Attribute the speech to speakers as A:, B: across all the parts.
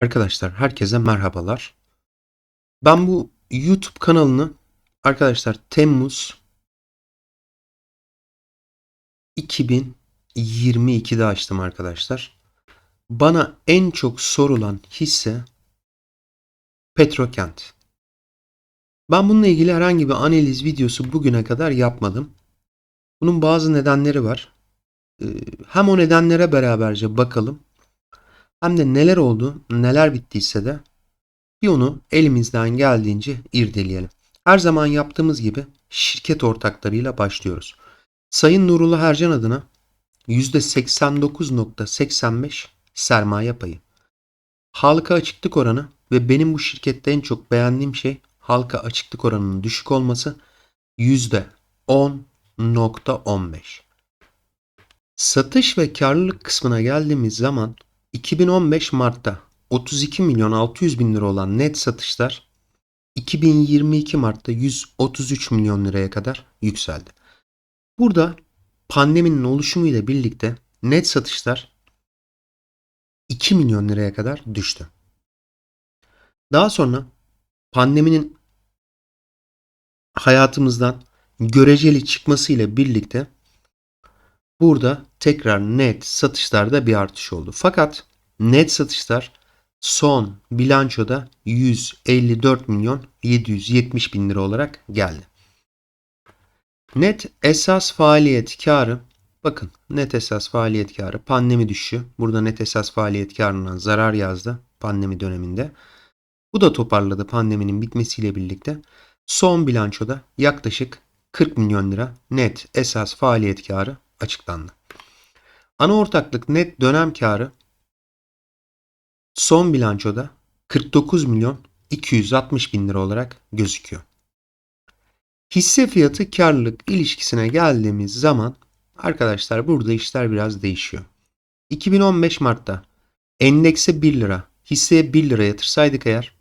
A: Arkadaşlar herkese merhabalar. Ben bu YouTube kanalını arkadaşlar Temmuz 2022'de açtım arkadaşlar. Bana en çok sorulan hisse Petrokent. Ben bununla ilgili herhangi bir analiz videosu bugüne kadar yapmadım. Bunun bazı nedenleri var. Ee, Hem o nedenlere beraberce bakalım hem de neler oldu, neler bittiyse de bir onu elimizden geldiğince irdeleyelim. Her zaman yaptığımız gibi şirket ortaklarıyla başlıyoruz. Sayın Nurullah Ercan adına %89.85 sermaye payı. Halka açıklık oranı ve benim bu şirkette en çok beğendiğim şey halka açıklık oranının düşük olması %10.15. Satış ve karlılık kısmına geldiğimiz zaman 2015 Mart'ta 32 milyon 600 bin lira olan net satışlar 2022 Mart'ta 133 milyon liraya kadar yükseldi. Burada pandeminin oluşumuyla birlikte net satışlar 2 milyon liraya kadar düştü. Daha sonra pandeminin hayatımızdan göreceli çıkmasıyla birlikte burada tekrar net satışlarda bir artış oldu. Fakat net satışlar son bilançoda 154 milyon 770 bin lira olarak geldi. Net esas faaliyet karı bakın net esas faaliyet karı pandemi düşüşü. Burada net esas faaliyet karından zarar yazdı pandemi döneminde. Bu da toparladı pandeminin bitmesiyle birlikte. Son bilançoda yaklaşık 40 milyon lira net esas faaliyet karı açıklandı. Ana ortaklık net dönem karı son bilançoda 49 milyon 260 bin lira olarak gözüküyor. Hisse fiyatı karlılık ilişkisine geldiğimiz zaman arkadaşlar burada işler biraz değişiyor. 2015 Mart'ta endekse 1 lira, hisseye 1 lira yatırsaydık eğer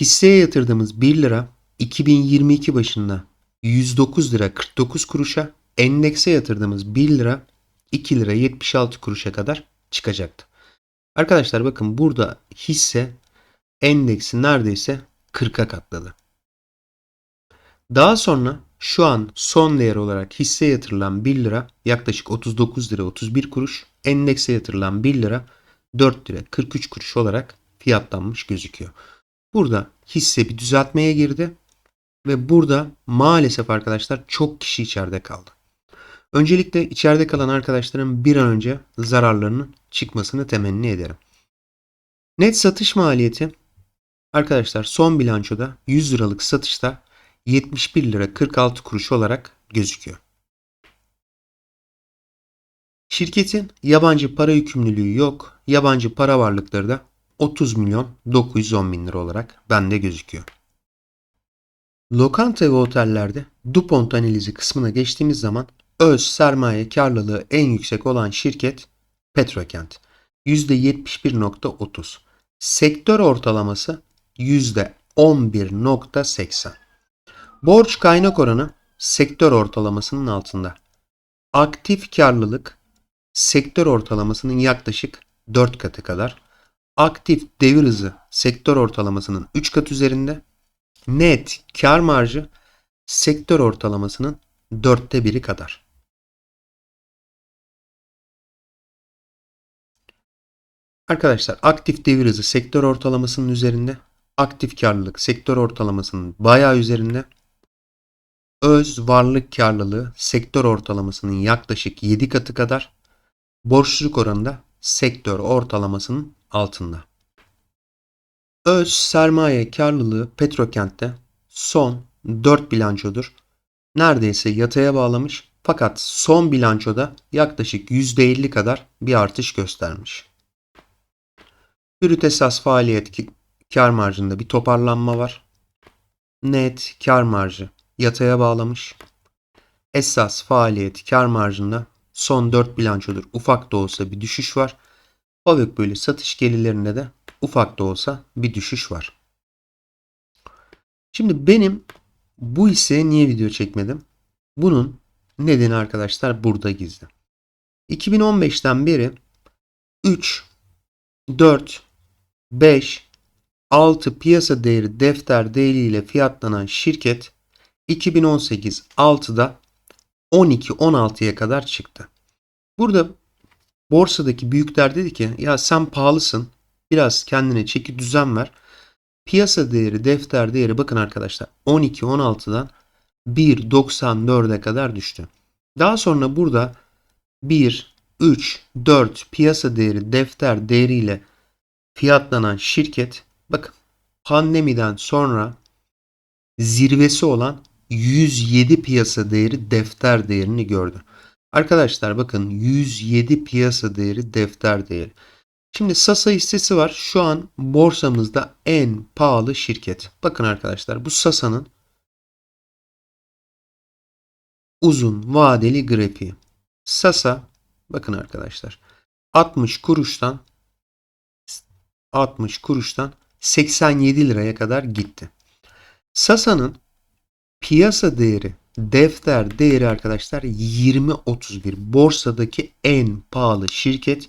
A: hisseye yatırdığımız 1 lira 2022 başında 109 lira 49 kuruşa endekse yatırdığımız 1 lira 2 lira 76 kuruşa kadar çıkacaktı. Arkadaşlar bakın burada hisse endeksi neredeyse 40'a katladı. Daha sonra şu an son değer olarak hisse yatırılan 1 lira yaklaşık 39 lira 31 kuruş, endekse yatırılan 1 lira 4 lira 43 kuruş olarak fiyatlanmış gözüküyor. Burada hisse bir düzeltmeye girdi ve burada maalesef arkadaşlar çok kişi içeride kaldı. Öncelikle içeride kalan arkadaşların bir an önce zararlarının çıkmasını temenni ederim. Net satış maliyeti arkadaşlar son bilançoda 100 liralık satışta 71 lira 46 kuruş olarak gözüküyor. Şirketin yabancı para yükümlülüğü yok. Yabancı para varlıkları da 30 milyon 910 bin lira olarak bende gözüküyor. Lokanta ve otellerde DuPont analizi kısmına geçtiğimiz zaman öz sermaye karlılığı en yüksek olan şirket Petrokent. %71.30. Sektör ortalaması %11.80. Borç kaynak oranı sektör ortalamasının altında. Aktif karlılık sektör ortalamasının yaklaşık 4 katı kadar. Aktif devir hızı sektör ortalamasının 3 kat üzerinde. Net kar marjı sektör ortalamasının dörtte biri kadar. Arkadaşlar aktif devir hızı sektör ortalamasının üzerinde. Aktif karlılık sektör ortalamasının bayağı üzerinde. Öz varlık karlılığı sektör ortalamasının yaklaşık 7 katı kadar. Borçluluk oranı da sektör ortalamasının altında. Öz sermaye karlılığı Petrokent'te son 4 bilançodur. Neredeyse yataya bağlamış fakat son bilançoda yaklaşık %50 kadar bir artış göstermiş. Brüt esas faaliyet kar marjında bir toparlanma var. Net kar marjı yataya bağlamış. Esas faaliyet kar marjında son 4 bilançodur ufak da olsa bir düşüş var. FAVÖK bölü satış gelirlerinde de ufak da olsa bir düşüş var. Şimdi benim bu hisseye niye video çekmedim? Bunun nedeni arkadaşlar burada gizli. 2015'ten beri 3 4, 5, 6 piyasa değeri defter değeriyle fiyatlanan şirket 2018 6'da 12-16'ya kadar çıktı. Burada borsadaki büyükler dedi ki ya sen pahalısın biraz kendine çeki düzen ver. Piyasa değeri defter değeri bakın arkadaşlar 12-16'dan 1.94'e kadar düştü. Daha sonra burada 1, 3, 4 piyasa değeri defter değeriyle fiyatlanan şirket bakın pandemiden sonra zirvesi olan 107 piyasa değeri defter değerini gördü. Arkadaşlar bakın 107 piyasa değeri defter değeri. Şimdi Sasa hissesi var. Şu an borsamızda en pahalı şirket. Bakın arkadaşlar bu Sasa'nın uzun vadeli grafiği. Sasa bakın arkadaşlar 60 kuruştan 60 kuruştan 87 liraya kadar gitti. Sasa'nın piyasa değeri, defter değeri arkadaşlar 20.31. Borsadaki en pahalı şirket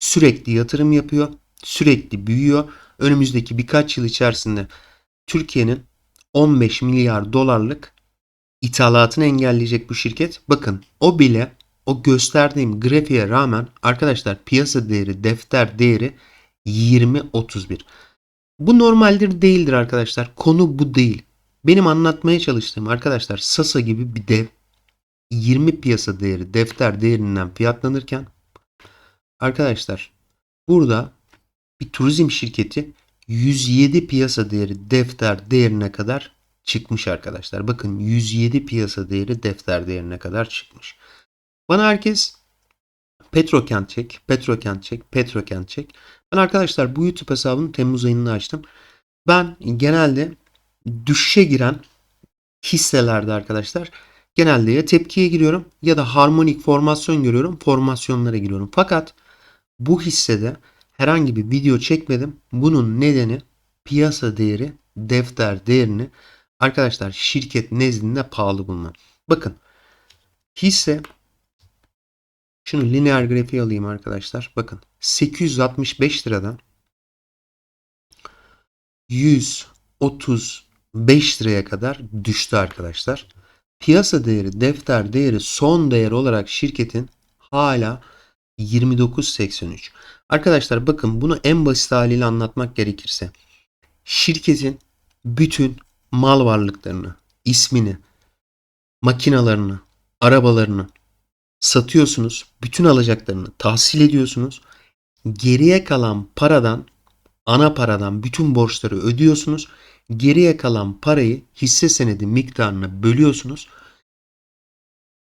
A: sürekli yatırım yapıyor, sürekli büyüyor. Önümüzdeki birkaç yıl içerisinde Türkiye'nin 15 milyar dolarlık ithalatını engelleyecek bu şirket. Bakın o bile o gösterdiğim grafiğe rağmen arkadaşlar piyasa değeri, defter değeri 20-31. Bu normaldir değildir arkadaşlar. Konu bu değil. Benim anlatmaya çalıştığım arkadaşlar Sasa gibi bir dev 20 piyasa değeri defter değerinden fiyatlanırken arkadaşlar burada bir turizm şirketi 107 piyasa değeri defter değerine kadar çıkmış arkadaşlar. Bakın 107 piyasa değeri defter değerine kadar çıkmış. Bana herkes Petrokent çek, Petrokent çek, Petrokent çek. Ben arkadaşlar bu YouTube hesabını Temmuz ayında açtım. Ben genelde düşüşe giren hisselerde arkadaşlar genelde ya tepkiye giriyorum ya da harmonik formasyon görüyorum. Formasyonlara giriyorum. Fakat bu hissede herhangi bir video çekmedim. Bunun nedeni piyasa değeri, defter değerini arkadaşlar şirket nezdinde pahalı bulmam. Bakın hisse şunu lineer grafiği alayım arkadaşlar. Bakın 865 liradan 135 liraya kadar düştü arkadaşlar. Piyasa değeri, defter değeri, son değer olarak şirketin hala 29.83. Arkadaşlar bakın bunu en basit haliyle anlatmak gerekirse şirketin bütün mal varlıklarını, ismini, makinalarını, arabalarını satıyorsunuz. Bütün alacaklarını tahsil ediyorsunuz. Geriye kalan paradan, ana paradan bütün borçları ödüyorsunuz. Geriye kalan parayı hisse senedi miktarına bölüyorsunuz.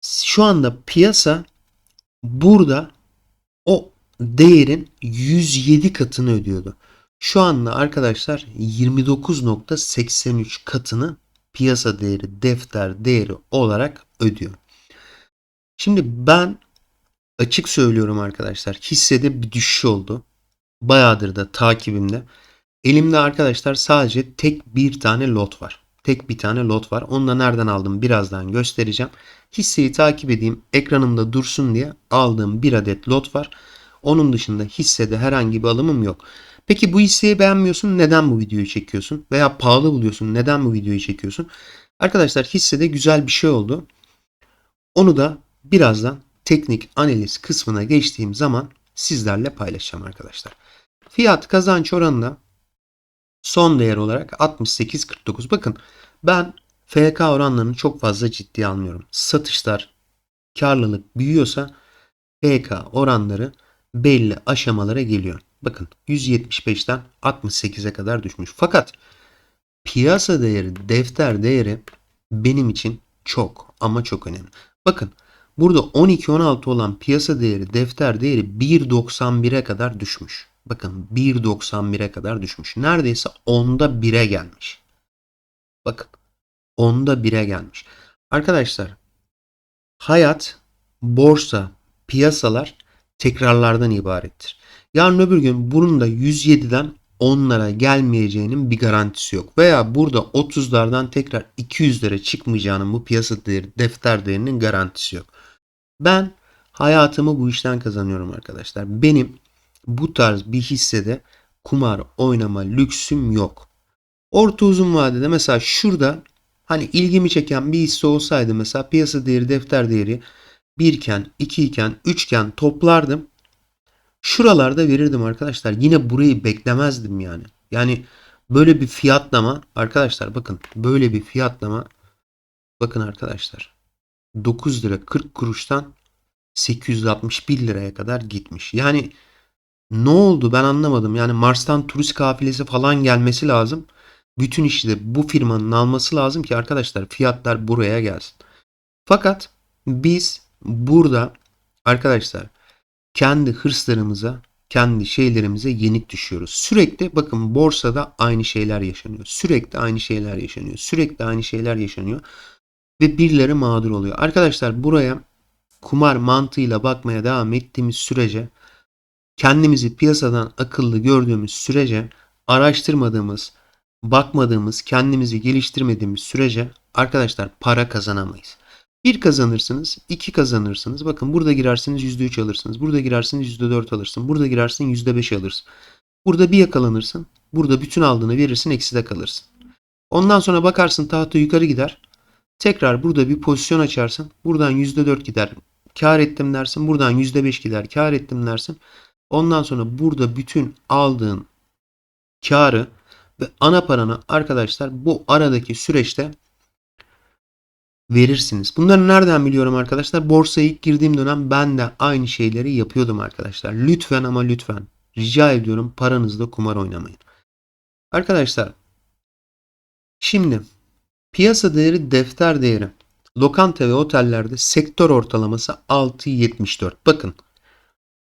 A: Şu anda piyasa burada o değerin 107 katını ödüyordu. Şu anda arkadaşlar 29.83 katını piyasa değeri, defter değeri olarak ödüyor. Şimdi ben açık söylüyorum arkadaşlar. Hissede bir düşüş oldu. Bayağıdır da takibimde. Elimde arkadaşlar sadece tek bir tane lot var. Tek bir tane lot var. Onu da nereden aldım birazdan göstereceğim. Hisseyi takip edeyim. Ekranımda dursun diye aldığım bir adet lot var. Onun dışında hissede herhangi bir alımım yok. Peki bu hisseyi beğenmiyorsun neden bu videoyu çekiyorsun? Veya pahalı buluyorsun neden bu videoyu çekiyorsun? Arkadaşlar hissede güzel bir şey oldu. Onu da birazdan teknik analiz kısmına geçtiğim zaman sizlerle paylaşacağım arkadaşlar. Fiyat kazanç oranında son değer olarak 68.49. Bakın ben FK oranlarını çok fazla ciddiye almıyorum. Satışlar karlılık büyüyorsa FK oranları belli aşamalara geliyor. Bakın 175'ten 68'e kadar düşmüş. Fakat piyasa değeri, defter değeri benim için çok ama çok önemli. Bakın burada 12-16 olan piyasa değeri, defter değeri 1.91'e kadar düşmüş. Bakın 1.91'e kadar düşmüş. Neredeyse onda 1'e gelmiş. Bakın onda 1'e gelmiş. Arkadaşlar hayat, borsa, piyasalar tekrarlardan ibarettir. Yarın öbür gün bunun da 107'den 10'lara gelmeyeceğinin bir garantisi yok. Veya burada 30'lardan tekrar 200'lere çıkmayacağının bu piyasa değeri, defter değerinin garantisi yok. Ben hayatımı bu işten kazanıyorum arkadaşlar. Benim bu tarz bir hissede kumar oynama lüksüm yok. Orta uzun vadede mesela şurada hani ilgimi çeken bir hisse olsaydı mesela piyasa değeri defter değeri 1 iken 2 iken 3 iken toplardım. Şuralarda verirdim arkadaşlar. Yine burayı beklemezdim yani. Yani böyle bir fiyatlama arkadaşlar bakın böyle bir fiyatlama bakın arkadaşlar 9 lira 40 kuruştan 861 liraya kadar gitmiş. Yani ne oldu ben anlamadım. Yani Mars'tan turist kafilesi falan gelmesi lazım. Bütün işi de bu firmanın alması lazım ki arkadaşlar fiyatlar buraya gelsin. Fakat biz burada arkadaşlar kendi hırslarımıza, kendi şeylerimize yenik düşüyoruz. Sürekli bakın borsada aynı şeyler yaşanıyor. Sürekli aynı şeyler yaşanıyor. Sürekli aynı şeyler yaşanıyor. Ve birileri mağdur oluyor. Arkadaşlar buraya kumar mantığıyla bakmaya devam ettiğimiz sürece kendimizi piyasadan akıllı gördüğümüz sürece araştırmadığımız, bakmadığımız, kendimizi geliştirmediğimiz sürece arkadaşlar para kazanamayız. Bir kazanırsınız, iki kazanırsınız. Bakın burada girersiniz %3 alırsınız. Burada girersiniz %4 alırsın. Burada girersin %5 alırsın. Burada bir yakalanırsın. Burada bütün aldığını verirsin ekside kalırsın. Ondan sonra bakarsın tahta yukarı gider. Tekrar burada bir pozisyon açarsın. Buradan %4 gider. Kar ettim dersin. Buradan %5 gider. Kar ettim dersin. Ondan sonra burada bütün aldığın karı ve ana paranı arkadaşlar bu aradaki süreçte verirsiniz. Bunları nereden biliyorum arkadaşlar? Borsaya ilk girdiğim dönem ben de aynı şeyleri yapıyordum arkadaşlar. Lütfen ama lütfen rica ediyorum paranızda kumar oynamayın. Arkadaşlar şimdi piyasa değeri defter değeri lokanta ve otellerde sektör ortalaması 6.74. Bakın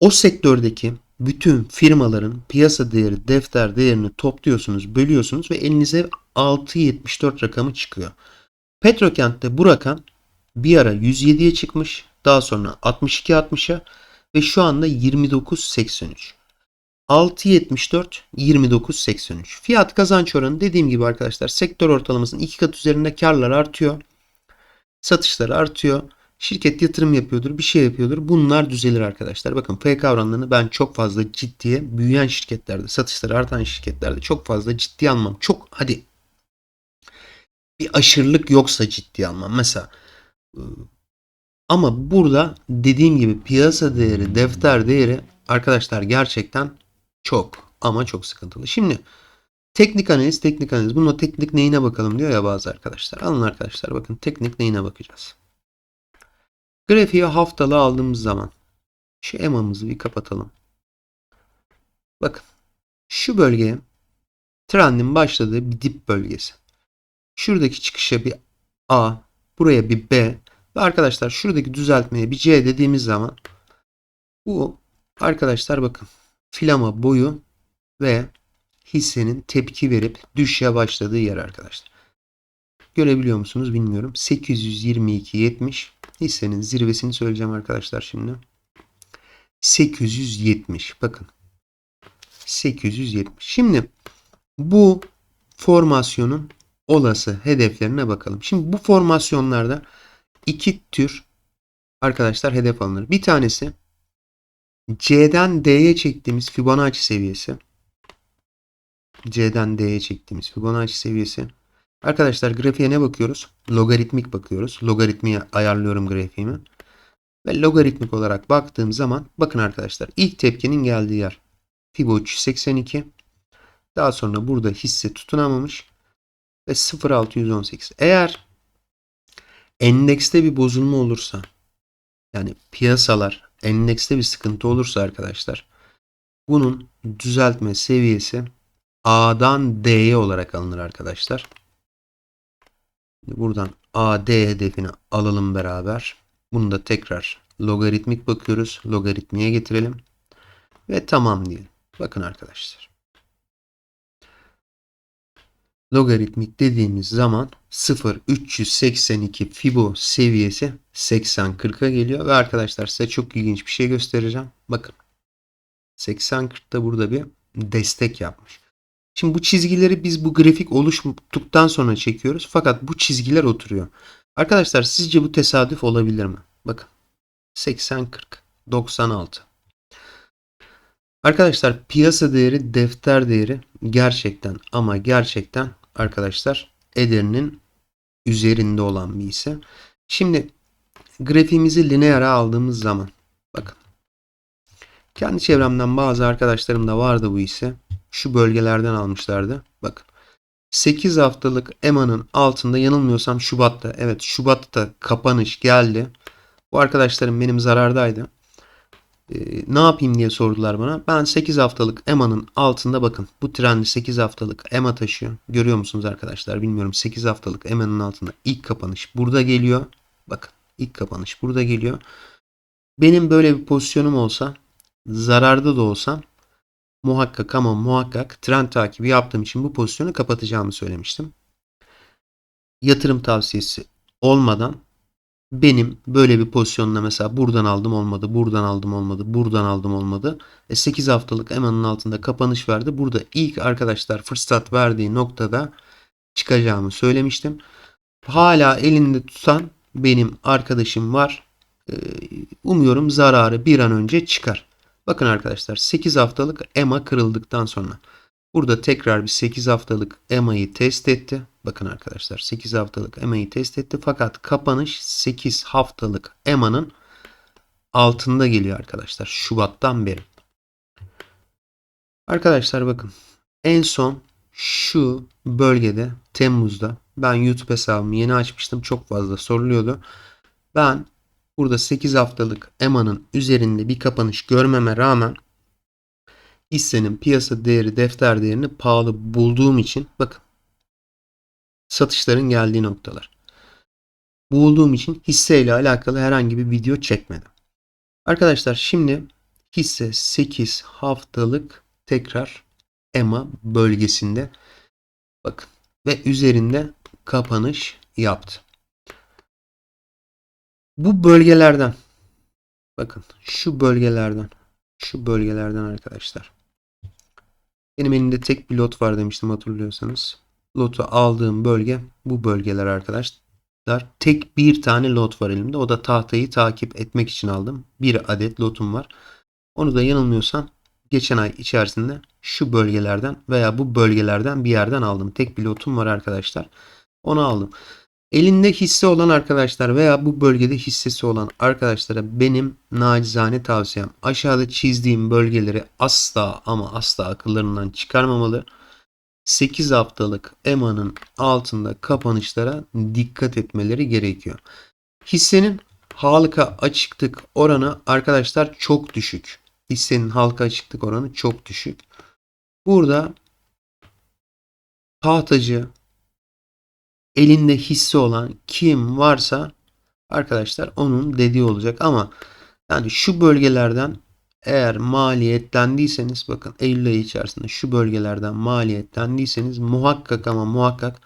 A: o sektördeki bütün firmaların piyasa değeri defter değerini topluyorsunuz, bölüyorsunuz ve elinize 6.74 rakamı çıkıyor. Petrokent'te bu rakam bir ara 107'ye çıkmış. Daha sonra 62.60'a ve şu anda 29.83. 6.74 29.83. Fiyat kazanç oranı dediğim gibi arkadaşlar sektör ortalamasının iki kat üzerinde karlar artıyor. Satışlar artıyor. Şirket yatırım yapıyordur, bir şey yapıyordur. Bunlar düzelir arkadaşlar. Bakın PK oranlarını ben çok fazla ciddiye büyüyen şirketlerde, satışları artan şirketlerde çok fazla ciddi almam. Çok hadi bir aşırılık yoksa ciddi almam. Mesela ama burada dediğim gibi piyasa değeri, defter değeri arkadaşlar gerçekten çok ama çok sıkıntılı. Şimdi teknik analiz, teknik analiz. Bunun teknik neyine bakalım diyor ya bazı arkadaşlar. Alın arkadaşlar bakın teknik neyine bakacağız. Grafiği haftalı aldığımız zaman şu EMA'mızı bir kapatalım. Bakın şu bölgeye trendin başladığı bir dip bölgesi. Şuradaki çıkışa bir A, buraya bir B ve arkadaşlar şuradaki düzeltmeye bir C dediğimiz zaman bu arkadaşlar bakın filama boyu ve hissenin tepki verip düşüşe başladığı yer arkadaşlar. Görebiliyor musunuz bilmiyorum. 822.70 hissenin zirvesini söyleyeceğim arkadaşlar şimdi. 870 bakın. 870. Şimdi bu formasyonun olası hedeflerine bakalım. Şimdi bu formasyonlarda iki tür arkadaşlar hedef alınır. Bir tanesi C'den D'ye çektiğimiz Fibonacci seviyesi. C'den D'ye çektiğimiz Fibonacci seviyesi. Arkadaşlar grafiğe ne bakıyoruz? Logaritmik bakıyoruz. Logaritmiye ayarlıyorum grafiğimi. Ve logaritmik olarak baktığım zaman bakın arkadaşlar ilk tepkinin geldiği yer Fibo 382. Daha sonra burada hisse tutunamamış ve 0.618. Eğer endekste bir bozulma olursa yani piyasalar endekste bir sıkıntı olursa arkadaşlar bunun düzeltme seviyesi A'dan D'ye olarak alınır arkadaşlar. Buradan AD hedefini alalım beraber. Bunu da tekrar logaritmik bakıyoruz. Logaritmiye getirelim. Ve tamam diyelim. Bakın arkadaşlar logaritmik dediğimiz zaman 0,382 Fibo seviyesi 80-40'a geliyor. Ve arkadaşlar size çok ilginç bir şey göstereceğim. Bakın 80-40'da burada bir destek yapmış. Şimdi bu çizgileri biz bu grafik oluştuktan sonra çekiyoruz. Fakat bu çizgiler oturuyor. Arkadaşlar sizce bu tesadüf olabilir mi? Bakın 80-40, 96. Arkadaşlar piyasa değeri, defter değeri gerçekten ama gerçekten arkadaşlar ederinin üzerinde olan bir hisse. Şimdi grafiğimizi lineara aldığımız zaman bakın kendi çevremden bazı arkadaşlarım da vardı bu hisse. Şu bölgelerden almışlardı. Bakın 8 haftalık EMA'nın altında yanılmıyorsam Şubat'ta evet Şubat'ta kapanış geldi. Bu arkadaşlarım benim zarardaydı. Ee, ne yapayım diye sordular bana. Ben 8 haftalık EMA'nın altında bakın. Bu trendi 8 haftalık EMA taşıyor. Görüyor musunuz arkadaşlar? Bilmiyorum. 8 haftalık EMA'nın altında ilk kapanış burada geliyor. Bakın ilk kapanış burada geliyor. Benim böyle bir pozisyonum olsa zararda da olsam muhakkak ama muhakkak trend takibi yaptığım için bu pozisyonu kapatacağımı söylemiştim. Yatırım tavsiyesi olmadan benim böyle bir pozisyonla mesela buradan aldım olmadı, buradan aldım olmadı, buradan aldım olmadı. E 8 haftalık EMA'nın altında kapanış verdi. Burada ilk arkadaşlar fırsat verdiği noktada çıkacağımı söylemiştim. Hala elinde tutan benim arkadaşım var. E, umuyorum zararı bir an önce çıkar. Bakın arkadaşlar 8 haftalık EMA kırıldıktan sonra burada tekrar bir 8 haftalık EMA'yı test etti. Bakın arkadaşlar 8 haftalık EMA'yı test etti fakat kapanış 8 haftalık EMA'nın altında geliyor arkadaşlar Şubat'tan beri. Arkadaşlar bakın en son şu bölgede Temmuz'da ben YouTube hesabımı yeni açmıştım. Çok fazla soruluyordu. Ben burada 8 haftalık EMA'nın üzerinde bir kapanış görmeme rağmen hissenin piyasa değeri defter değerini pahalı bulduğum için bakın satışların geldiği noktalar. Bulduğum için hisseyle alakalı herhangi bir video çekmedim. Arkadaşlar şimdi hisse 8 haftalık tekrar EMA bölgesinde bakın ve üzerinde kapanış yaptı. Bu bölgelerden bakın şu bölgelerden şu bölgelerden arkadaşlar benim elimde tek bir lot var demiştim hatırlıyorsanız. Lotu aldığım bölge bu bölgeler arkadaşlar. Tek bir tane lot var elimde. O da tahtayı takip etmek için aldım. Bir adet lotum var. Onu da yanılmıyorsam geçen ay içerisinde şu bölgelerden veya bu bölgelerden bir yerden aldım. Tek bir lotum var arkadaşlar. Onu aldım. Elinde hisse olan arkadaşlar veya bu bölgede hissesi olan arkadaşlara benim nacizane tavsiyem aşağıda çizdiğim bölgeleri asla ama asla akıllarından çıkarmamalı. 8 haftalık EMA'nın altında kapanışlara dikkat etmeleri gerekiyor. Hissenin halka açıklık oranı arkadaşlar çok düşük. Hissenin halka açıklık oranı çok düşük. Burada tahtacı elinde hisse olan kim varsa arkadaşlar onun dediği olacak ama yani şu bölgelerden eğer maliyetlendiyseniz bakın Eylül ayı içerisinde şu bölgelerden maliyetlendiyseniz muhakkak ama muhakkak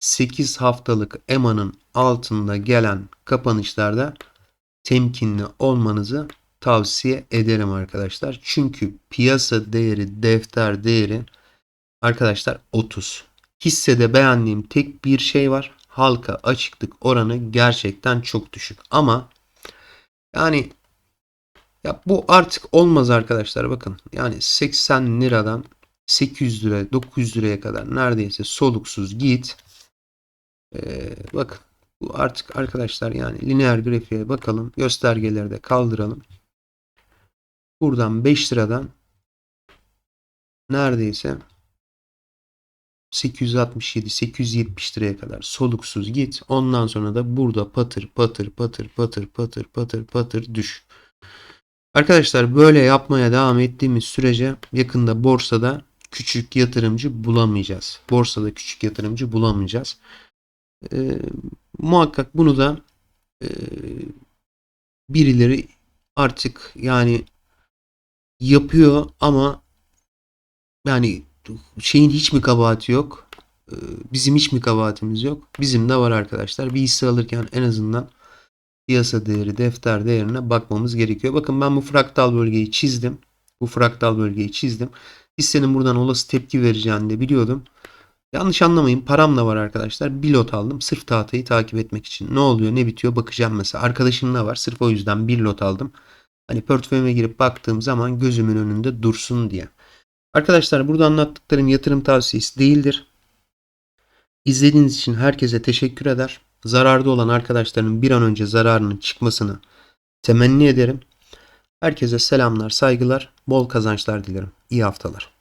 A: 8 haftalık EMA'nın altında gelen kapanışlarda temkinli olmanızı tavsiye ederim arkadaşlar. Çünkü piyasa değeri, defter değeri arkadaşlar 30. Hissede beğendiğim tek bir şey var. Halka açıklık oranı gerçekten çok düşük. Ama yani ya bu artık olmaz arkadaşlar bakın. Yani 80 liradan 800 lira 900 liraya kadar neredeyse soluksuz git. Ee, bakın bu artık arkadaşlar yani lineer grafiğe bakalım. Göstergeleri de kaldıralım. Buradan 5 liradan neredeyse 867 870 liraya kadar soluksuz git. Ondan sonra da burada patır patır patır patır patır patır patır düş. Arkadaşlar böyle yapmaya devam ettiğimiz sürece yakında borsada küçük yatırımcı bulamayacağız. Borsada küçük yatırımcı bulamayacağız. E, muhakkak bunu da e, birileri artık yani yapıyor ama yani şeyin hiç mi kabahati yok? E, bizim hiç mi kabahatimiz yok? Bizim de var arkadaşlar. Bir hisse alırken en azından piyasa değeri, defter değerine bakmamız gerekiyor. Bakın ben bu fraktal bölgeyi çizdim. Bu fraktal bölgeyi çizdim. Hissenin buradan olası tepki vereceğini de biliyordum. Yanlış anlamayın param da var arkadaşlar. Bir lot aldım sırf tahtayı takip etmek için. Ne oluyor ne bitiyor bakacağım mesela. Arkadaşım da var sırf o yüzden bir lot aldım. Hani portföyüme girip baktığım zaman gözümün önünde dursun diye. Arkadaşlar burada anlattıklarım yatırım tavsiyesi değildir. İzlediğiniz için herkese teşekkür eder. Zararda olan arkadaşların bir an önce zararının çıkmasını temenni ederim. Herkese selamlar, saygılar, bol kazançlar dilerim. İyi haftalar.